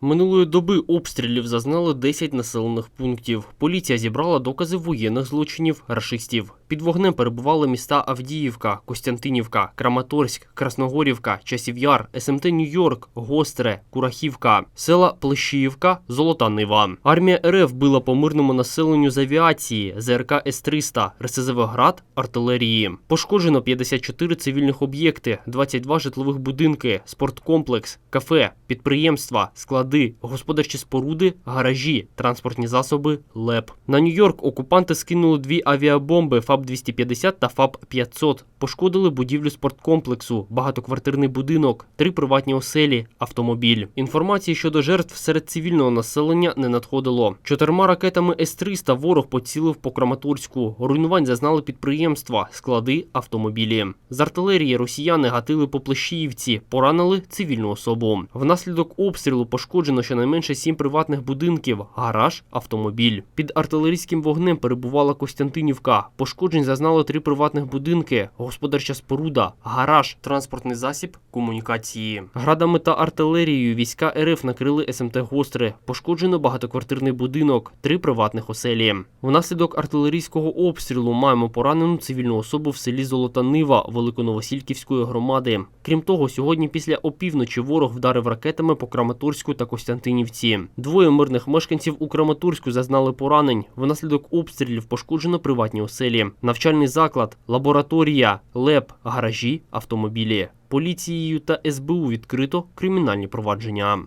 Минулої доби обстрілів зазнали 10 населених пунктів. Поліція зібрала докази воєнних злочинів рашистів. Під вогнем перебували міста Авдіївка, Костянтинівка, Краматорськ, Красногорівка, Часів'яр, СМТ Нью-Йорк, Гостре, Курахівка, села Плещіївка, Золота Нива. Армія РФ била по мирному населенню з авіації, ЗРК С-300, РСЗВ «Град», артилерії. Пошкоджено 54 цивільних об'єкти, 22 житлових будинки, спорткомплекс, кафе, підприємства, склади, господарчі споруди, гаражі, транспортні засоби, ЛЕП. На Нью-Йорк окупанти скинули дві авіабомби ФАБ-250 та ФАБ-500. Пошкодили будівлю спорткомплексу, багатоквартирний будинок, три приватні оселі, автомобіль. Інформації щодо жертв серед цивільного населення не надходило. Чотирма ракетами С-300 ворог поцілив по Краматорську. Руйнувань зазнали підприємства, склади, автомобілі. З артилерії росіяни гатили по Плещіївці, поранили цивільну особу. Внаслідок обстрілу пошкоджено щонайменше сім приватних будинків, гараж, автомобіль. Під артилерійським вогнем перебувала Костянтинівка. Пошкоджень зазнали три приватних будинки, господарча споруда, гараж, транспортний засіб, комунікації. Градами та артилерією війська РФ накрили СМТ Гостре. Пошкоджено багатоквартирний будинок, три приватних оселі. Внаслідок артилерійського обстрілу маємо поранену цивільну особу в селі Золота Нива Великоновосільківської громади. Крім того, сьогодні після опівночі ворог вдарив ракетами по Краматорську та Костянтинівці. Двоє мирних мешканців у Краматорську зазнали поранень. Внаслідок обстрілів пошкоджено приватні оселі, навчальний заклад, лабораторія, ЛЕП, гаражі, автомобілі. Поліцією та СБУ відкрито кримінальні провадження.